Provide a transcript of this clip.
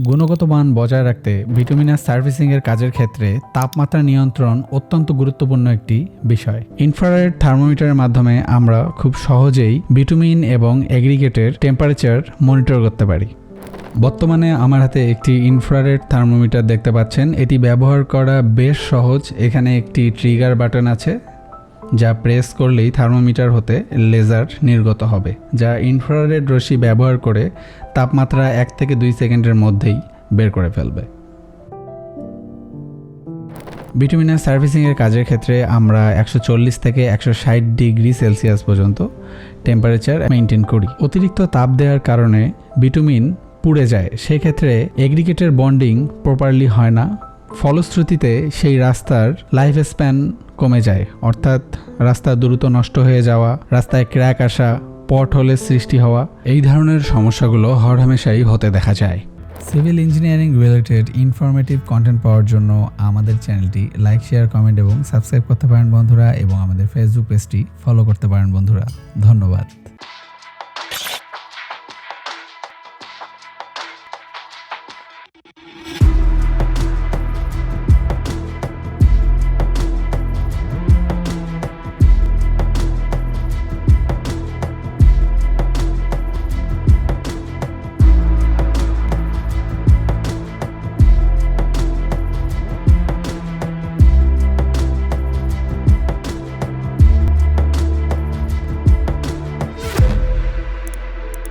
গুণগত মান বজায় রাখতে ভিটামিনাস সার্ভিসিংয়ের কাজের ক্ষেত্রে তাপমাত্রা নিয়ন্ত্রণ অত্যন্ত গুরুত্বপূর্ণ একটি বিষয়। ইনফ্রারেড থার্মোমিটারের মাধ্যমে আমরা খুব সহজেই ভিটামিন এবং এগ্রিগেটের টেম্পারেচার মনিটর করতে পারি। বর্তমানে আমার হাতে একটি ইনফ্রারেড থার্মোমিটার দেখতে পাচ্ছেন। এটি ব্যবহার করা বেশ সহজ। এখানে একটি ট্রিগার বাটন আছে। যা প্রেস করলেই থার্মোমিটার হতে লেজার নির্গত হবে, যা ইনফ্রারেড রশ্মি ব্যবহার করে তাপমাত্রা এক থেকে দুই সেকেন্ডের মধ্যেই বের করে ফেলবে। ভিটামিনের সার্ভিসিংয়ের কাজের ক্ষেত্রে আমরা একশো চল্লিশ থেকে একশো ষাট ডিগ্রি সেলসিয়াস পর্যন্ত টেম্পারেচার মেনটেন করি। অতিরিক্ত তাপ দেওয়ার কারণে ভিটামিন পুড়ে যায়, সেক্ষেত্রে এগ্রিগেটের বন্ডিং প্রপারলি হয় না। ফলশ্রুতিতে সেই রাস্তার লাইফ স্প্যান কমে যায়। অর্থাৎ রাস্তা দ্রুত নষ্ট হয়ে যাওয়া, রাস্তায় ক্র্যাক আসা পট হোলের সৃষ্টি হওয়া, এই ধরনের সমস্যাগুলো হরহামেশাই হতে দেখা যায়। Civil engineering related informative content পাওয়ার জন্য আমাদের চ্যানেলটি লাইক, শেয়ার, কমেন্ট এবং সাবস্ক্রাইব করতে পারেন বন্ধুরা এবং আমাদের ফেসবুক পেজটি ফলো করতে পারেন বন্ধুরা। ধন্যবাদ।